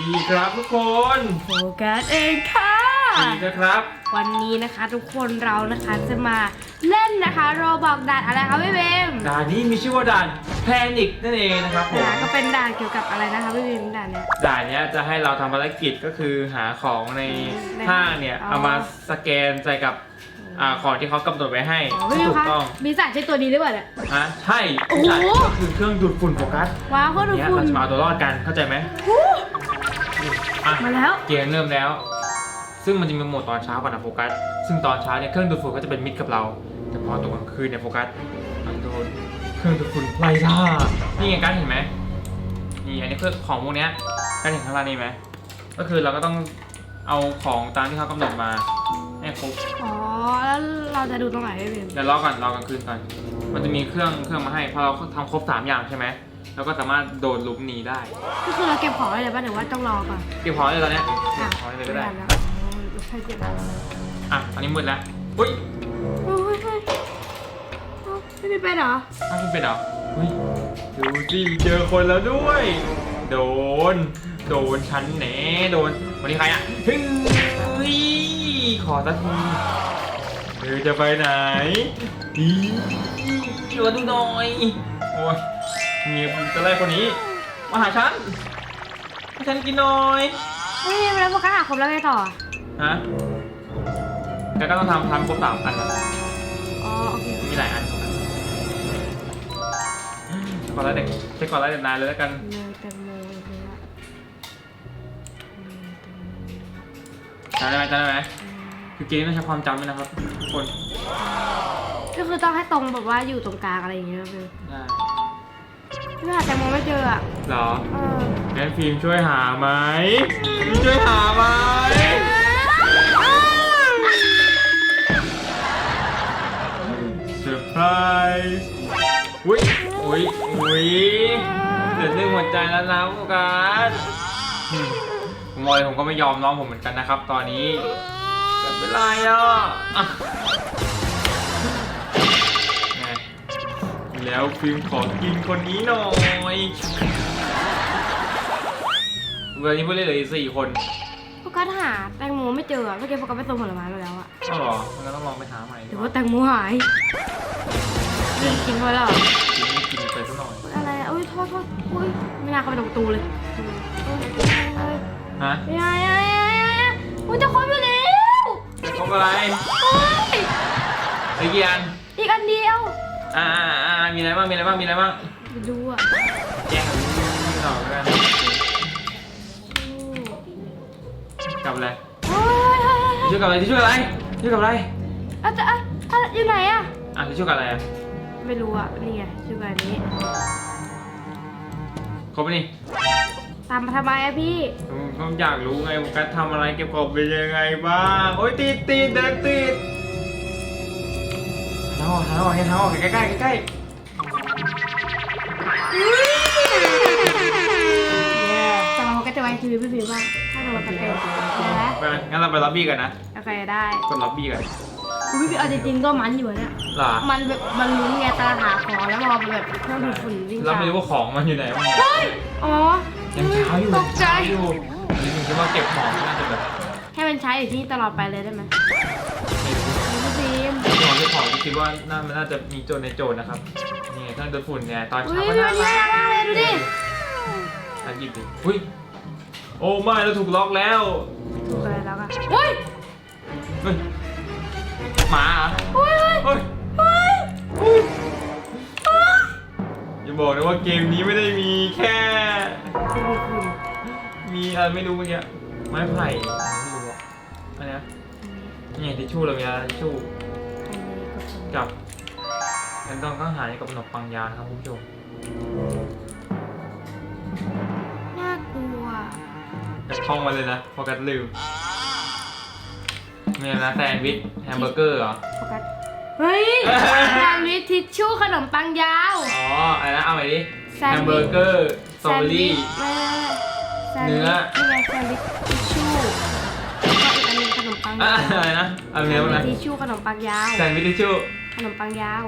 ดีครับทุกคนโฟกัสเองค่ะ ดีนะครับ วันนี้นะคะทุกคนเรานะคะจะมาเล่นนะคะโรบอกด่านอะไรคะพี่เบมด่านนี้มีชื่อว่าด่านแพนิกนั่นเองนะครับผมด่านก็เป็นด่านเกี่ยวกับอะไรนะคะพี่เบมด่านเนี้ย ด่านเนี้ยจะให้เราทำภารกิจก็คือหาของในในห้างเนี่ย อ๋อ เอามาสแกนใส่กับอ่าของที่เขากำหนดไว้ให้อ๋อพี่เบมถูกคะต้องมีสารใช้ตัวนี้หรือเปล่าเนี่ยฮะใช่โอ้โห ใช่ก็คือเครื่องดูดฝุ่นโฟกัสว้าวเขาดูเนี่ยคุณเราจะมาเอาตัวรอดกันเข้าใจไหมอ่ะมาแล้ว เกมเริ่มแล้ว ซึ่งมันจะมีโหมดตอนเช้าก่อนนะโฟกัส ซึ่งตอนเช้าเนี่ยเครื่องดูดฝุ่นก็จะเป็นมิตรกับเรา แต่พอตกกลางคืนเนี่ยโฟกัสมันโดนเครื่องดูดฝุ่นไล่ล่า นี่ไงการดเห็นไหมนี่อันนี้คือของพวกเนี้ยการดเห็นข้างล่างนี่ไหม ก็คือเราก็ต้องเอาของตามที่เขากำหนดมาให้ครบ อ๋อ แล้วเราจะดูตรงไหนพี่เบมเดี๋ยวรอก่อนรอกลางคืนก่อน มันจะมีเครื่องเครื่องมาให้พอเราทำครบสามอย่างใช่ไหม เราก็สามารถโดดหลุมหนีได้ก็คือเราเก็บของไว้เลยป่ะหรือว่าต้องรอก่อนเก็บของเลยตอนเนี้ยเก็อะบของเลยก็ได้ม่แล้วอ๋อไม่ใช่เก็บแล้วอะอันนี้มืดแล้วอุ้ยโอ้ยเฮ้ยเอ้าไม่มีเป็นเหรออ้าวคุณเป็นเหรอเฮ้ยดูสิเจอคนแล้วด้วย โดน โดนฉันแหนโดนวันนี้ใครอะเฮ้ยขอสักทีเธอจะไปไหนอีชวนดูหน่อยโอ้ย เงียบจะไล่คนนี้ มาหาฉันให้ฉันกินหน่อยไม่มีแล้วพวกกระหาครบแล้วไงต่อ ฮะแกก็ต้องทำทำครบสามอันนะอ๋อโอเคมีหลายอันก่อนแล้วเด็กเช็คก่อนแล้วเด็กนานเลยแล้วกันเนยแตงโมเลยอะจำได้ไหมจำได้ไหมคือเกมต้องใช้ความจำด้วยนะครับทุกคนก็คือต้องให้ตรงแบบว่าอยู่ตรงกลางอะไรอย่างเงี้ยคือได้ พี่หาแตงโมไม่เจออะเหรอเอองั้นฟิล์มช่วยหาไหมฟิล์มช่วยหาไหมเซอร์ไพรส์อุ้ยอุ้ยอุ้ยเดือดเรื่องหัวใจแล้วนะพวกกันอืมผมบอกเลยผมก็ไม่ยอมน้องผมเหมือนกันนะครับ ตอนนี้แต่เป็นไรอะ แล้วฟิล์มขอกินคนนี้หน่อยเวลานี้ผู้เล่นเหลืออีกสี่คนพวกกระหาแตงโมไม่เจออะเมื่อกี้พวกกระไปส่งผลไม้มาแล้วอะอ้าวเหรองั้นต้องลองไปหาใหม่หรือว่าแตงโมหายเรื่องกินไว้แล้วเหรอกินไม่กินไปสักหน่อย อะไรอะอุ้ยโทษโทษอุ้ยไม่น่าเข้าไปตรงประตูเลยเอ้ยเอ้ยฮะเอ้ยเอ้ยเอ้ยเอ้ยเอ้ยอุ้ยจะครบอยู่แล้วครบอะไรเฮ้ยไอ้กี่อันอีกอันเดียว อ่าอ่าอ่ามีอะไรบ้างมีอะไรบ้างมีอะไรบ้างไปดูอะแจ้งกับนี่หน่อยแล้วกันกับอะไรโอ้ยเฮ้ยเฮ้ยเฮ้ยที่ช่วยกับอะไรที่ช่วยอะไรที่ช่วยกับอะไรอะจะอะอะอยู่ไหนอะอะที่ช่วยกับอะไรอะไม่รู้อะนี่ไงชื่อแบบนี้ ครบไหมนี่ตามมาทำไมอะพี่ ผมก็อยากรู้ไงว่าการทำอะไรเก็บของเป็นยังไงบ้างโอ้ยติดติดเดินติดทางออกทางออกให้ทางออกใกล้ใกล้ใกล้ใกล้จะมาก็จะไว้ทีวีพี่พิมพ์ว่าถ้าเราจะเป็นได้ไหมไปงั้นเราไปล็อบบี้กันนะโอเคได้กดล็อบบี้กันคุณพี่พิมพ์เอาจริงๆก็มันอยู่เนี่ยหรอมันแบบมันลุ้นไงตาหาของแล้วพอมันแบบเครื่องดูดฝุ่นวิ่งเราตามไม่รู้ว่าของมันอยู่ไหนบ้างเฮ้ยอ๋อยังเช้าอยู่ตกใจยังเช้าอยู่อันนี้ผมคิดว่าเก็บของน่าจะแบบให้มันใช้อยู่ที่นี่ตลอดไปเลยได้ไหมไม่รู้พี่พิมพ์ ของที่ของที่คิดว่าน่ามันน่าจะมีโจทย์ในโจทย์นะครับ นี่ไงเครื่องดูดฝุ่นเนี่ยตอนอุ้เช้ายก็พี่น่ามันรัน่ากรักมากเลยดูดิอะหยิบดิอุ้ยโอ้ไม่เราถูกล็อกแล้วถูกอะไรแล้วอะเฮ้ยเฮ้ยหมาเหรอเฮ้ยเฮ้ยเฮ้ยอย่าบอกนะว่าเกมนี้ไม่ได้มีแค่เครื่องดูดฝุ่นมีอะไรไม่รู้เมื่อกี้ไม้ไผ่ไม่รู้อะอันเนี้ยนี่ทิชชู่เรามีอะไรทิชชู่อัน นี้ก็คือกับฉันต้องต้องหาในกับขนมปังยานะครับคุณผู้ชมน่ากลัวจะท่องมาเลยนะโฟกัสลืมเนี่ยนะแซนด์วิชแฮมเบอร์เกอร์เหรอ โฟกัสเฮ้ยแซนด์วิชทิชชู่ขนมปังยาว อ๋ออะไรนะเอาใหม่ดิแซแฮนมด์เบวิอชร์เกอร์สตรอเบอรี่ไม่ไม่ไม่แซนด์เนื้วิอชนี่ไงแซนด์วิชทิชชู่ ปังอะยาวอะไรนะเอาแซเนื้อนมาด์วินะชทิชชู่ขนมปังยาวแซนด์วิชทิชชู่ขนมปังยาว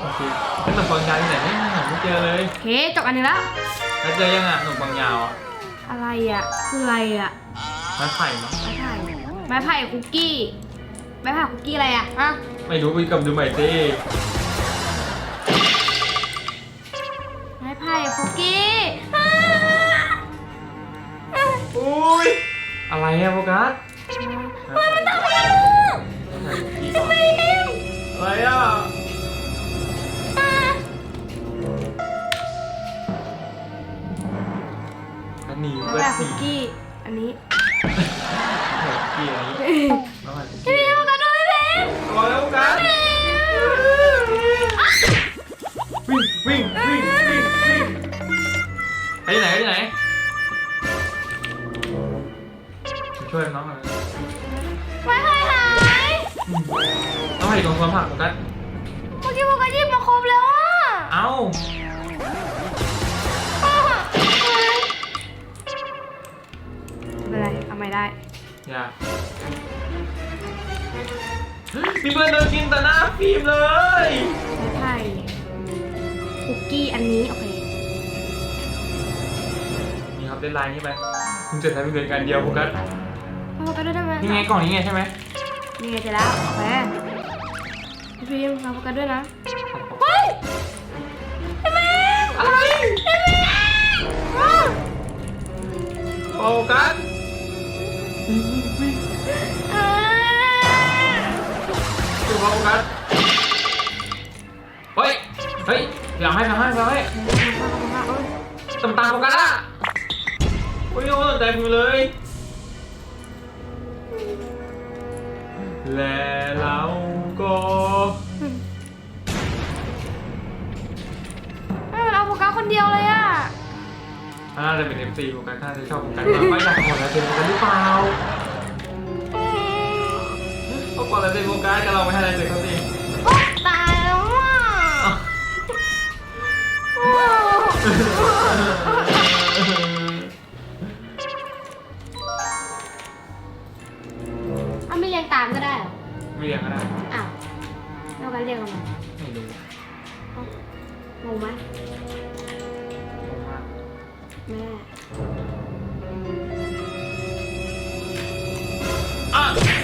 โอเคแล้วขนมปังยาวที่ไหนไม่หาไม่เจอเลยโอเคจบอันหนึงแล้ว แล้วเจอยังอะขนมปังยาวอะออะไรอะคืออะไรอะไม้ไผ่มั้งไม้ไผ่ไม้ไผ่คุกกี้ไม้ไผ่คุกกี้อะไรอะฮะไม่รู้ไปกับดูใหม่สิไม้ไผ่คุกกี้อ้าอ้าอุ้ยอะไรอะโฟกัส ทำไมมันทำอะไรลูกทำไมอะไรอะอ่าอันนี้ไม้เพื่อไผ่นคุสีกกี้ อันนี้เกียร์นี้พี่แล้วมันพี่โฟกัสดูพี่เบนรอแล้วโฟกัสวิ่งวิ่งวิ่งวิ่งวิ่งไปที่ไหนไปที่ไหนช่วยน้องหน่อยไม้ไผ่หาย น้องให้อยู่ตรงสวนผักโฟกัสเมื่อกี้โฟกัสหยิบมาครบแล้วอะเอ้าไม่เป็นไรเอาไม่ได้อย่ามีเพื่อนเดินกินแต่หน้าฟิล์มเลยไม้ไผ่คุกกี้อันนี้โอเคนี่ครับเดนไลน์นี่ไปคุณเสร็จแล้วมีเงินกันเดียวโฟกัสโฟกัสด้วยได้ไหมนี่ไงกล่องนี้ไงใช่ไหม นี่ไงเสร็จแล้วโอเคพี่พิมพ์เราโฟกัสด้วยนะเฮ้ยพี่เบนอะไรพี่เบนอ้าวโฟกัสอ่าดูโฟกัสเฮ้ย เฮ้ยอยากให้อยากให้อยากให้ตำตาโฟกัสอะโอ้ยโอ้ยสนใจมือเลย และเราก็เอ้ยมันเอาโฟกัสคนเดียวเลยอะน่าจะเป็น MC โฟกัสน่าจะชอบโฟกัสมากไม่อยากขอลายเซ็นโฟกัสหรือเปล่าอืมเขาขอลายเซ็นโฟกัสกันเราไม่ให้ลายเซ็นเขาสิ เรากันเรียงกันมาไม่รู้งงไหมงงมากแม่อะ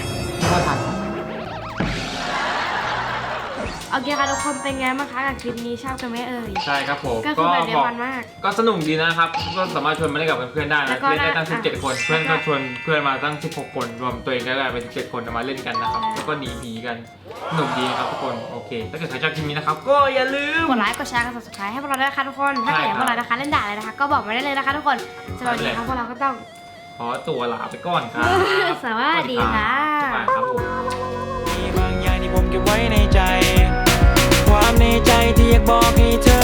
โอเคค่ะทุกคนเป็นไงบ้างคะกับคลิปนี้ชอบกันไหมเอ่ย ใช่ครับผมก็คือแบบเดียบวอกมันมาก ก็สนุกดีนะครับ ก็สามารถชวนมาเล่นกับเพื่อนๆได้แล้นะวก็เล่นได้ตั้งอะ17 คน เพื่อนก็ชวนเพื่อนมาตั้ง 16 คน รวมตัวเองก็ได้เป็น 17 คนมาเล่นกันนะครับ แล้วก็หนีผีกันสนุกดีนะครับทุกคน โอเค ถ้าเกิดใครชอบคลิปนี้นะครับ ก็อย่าลืม กดไลค์กดแชร์กด subscribe ให้พวกเราด้วยนะคะทุกคน ถ้าเกิดอยากพวกเรานะคะเล่นด่าเลยนะคะ ก็บอกมาได้เลยนะคะทุกคนสวัสดีค่ะพวกเราก็ต้อง ขอตัวลาไปก่อนครับสวัสดีค่ะบ๊ายบายครับผม มีบางอย่างที่ผมเก็บไว้ใน ความในใจที่อยากบอกให้เธอ